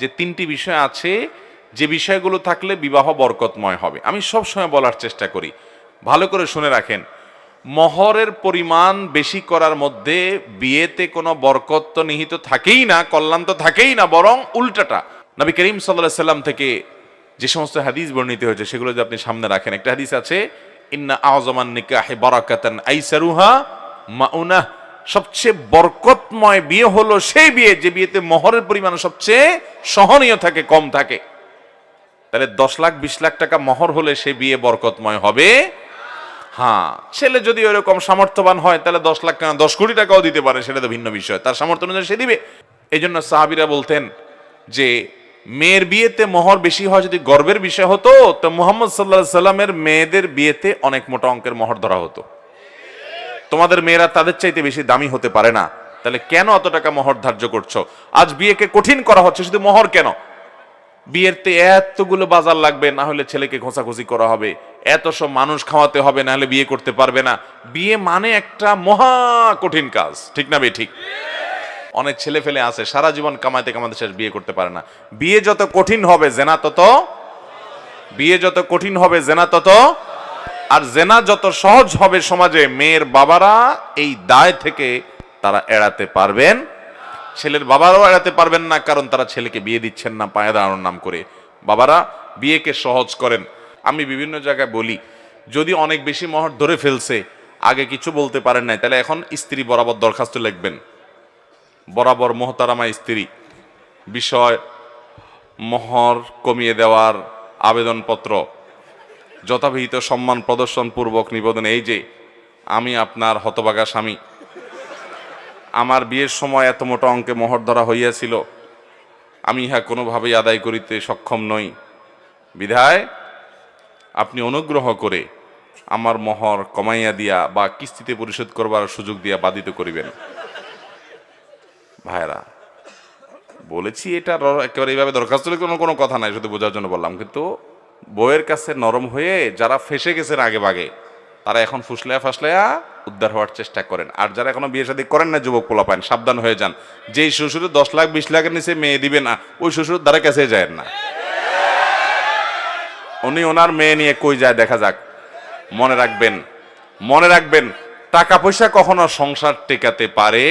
যে তিনটি বিষয় আছে, যে বিষয়গুলো থাকলে বিবাহ বরকতময় হবে। আমি সব সময় বলার চেষ্টা করি। ভালো করে শুনে রাখেন। মহরের পরিমাণ বেশি করার মধ্যে বিয়েতে কোনো বরকত তো নিহিত থাকেই না, কল্যাণ তো থাকেই না, বরং উল্টাটা। নবী করিম সাল্লাহ সাল্লাম থেকে যে সমস্ত হাদিস বর্ণিত হয়েছে, সেগুলো যদি আপনি সামনে রাখেন, একটা হাদিস আছে, ইন্না আজমান নিকাহে বারাকাতান আইসারুহা মাউনাহ। সবচেয়ে বরকতময় বিয়ে হলো সেই বিয়ে যে বিয়েতে মহরের পরিমাণ সবচেয়ে সহনীয় থাকে, কম থাকে। তাহলে দশ লাখ, বিশ লাখ টাকা মহর হলে সে বিয়ে বরকতময় হবে? হ্যাঁ। ছেলে যদি ওইরকম সামর্থ্যবান হয়, তাহলে দশ লাখ দশ কোটি টাকাও দিতে পারে, সেটা তো ভিন্ন বিষয়। তার সামর্থ্য অনুযায়ী সে দিবে। এই জন্য সাহাবিরা বলতেন যে, মেয়ের বিয়েতে মোহর বেশি হয় যদি গর্বের বিষয় হতো, তো মোহাম্মদ সাল্লাহ সাল্লামের মেয়েদের বিয়েতে অনেক মোটা অঙ্কের মোহর ধরা হতো। তোমাদের মেয়েরা তাদের চাইতে বেশি দামি হতে পারে না। তাহলে কেন অত টাকা মোহর ধার্য করছ? আজ বিয়েকে কঠিন করা হচ্ছে, শুধু মোহর কেন? বিয়েরতে এতগুলো বাজার লাগবে, না হলে ছেলেকে ঘোষাঘুষি করা হবে। এত সব মানুষ খাওয়াতে হবে, না হলে বিয়ে করতে পারবে না। বিয়ে মানে একটা মহা কঠিন কাজ, ঠিক না বে ঠিক। অনেক ছেলে ফেলে আছে, সারা জীবন কামাইতে কামাতে শেষ বিয়ে করতে পারে না। বিয়ে যত কঠিন হবে, জেনা তত বিয়ে যত কঠিন হবে, জেনা তত আর জেনা যত সহজ হবে সমাজে, মেয়ের বাবারা এই দায় থেকে তারা এড়াতে পারবেন। ছেলের বাবারাও এড়াতে পারবেন না, কারণ তারা ছেলেকে বিয়ে দিচ্ছেন না, পায়ে দাঁড়ানোর নাম করে। বাবারা, বিয়েকে সহজ করেন। আমি বিভিন্ন জায়গায় বলি, যদি অনেক বেশি মহর ধরে ফেলছে, আগে কিছু বলতে পারেন নাই, তাহলে এখন স্ত্রী বরাবর দরখাস্ত লিখবেন। বরাবর মোহতারামা স্ত্রী। বিষয়, মহর কমিয়ে দেওয়ার আবেদনপত্র। যথাবিহিত সম্মান প্রদর্শন পূর্বক নিবেদন এই যে, আমি আপনার হতবাগা স্বামী। আমার বিয়ের সময় এত মোটা অঙ্কে মোহর ধরা হইয়াছিল, আমি ইহা কোনোভাবেই আদায় করিতে সক্ষম নই। বিধায়, আপনি অনুগ্রহ করে আমার মোহর কমাইয়া দিয়া বা কিস্তিতে পরিশোধ করবার সুযোগ দিয়া বাধিত করিবেন। ভাইরা বলেছি এটা একেবারে এইভাবে দরখাস্ত কোনো কোনো কথা নাই, শুধু বোঝার জন্য বললাম, কিন্তু বইয়ের কাছে নরম হয়ে যারা ফেসে গেছেন আগে বাগে তারা এখন ফুসলেয়া ফাসলেয়া উদ্ধার হওয়ার চেষ্টা করেন। আর যারা এখনও বিয়ে শাদী করেন না, যুবক পোলা পান সাবধান হয়ে যান। যেই শ্বশুরে দশ লাখ, বিশ লাখের নিচে মেয়ে দিবে না, ওই শ্বশুর দ্বারা কাছে যায় না। উনি ওনার মেয়ে নিয়ে কই যায় দেখা যাক। মনে রাখবেন মনে রাখবেন, টাকা পয়সা কখনো সংসার টেকাতে পারে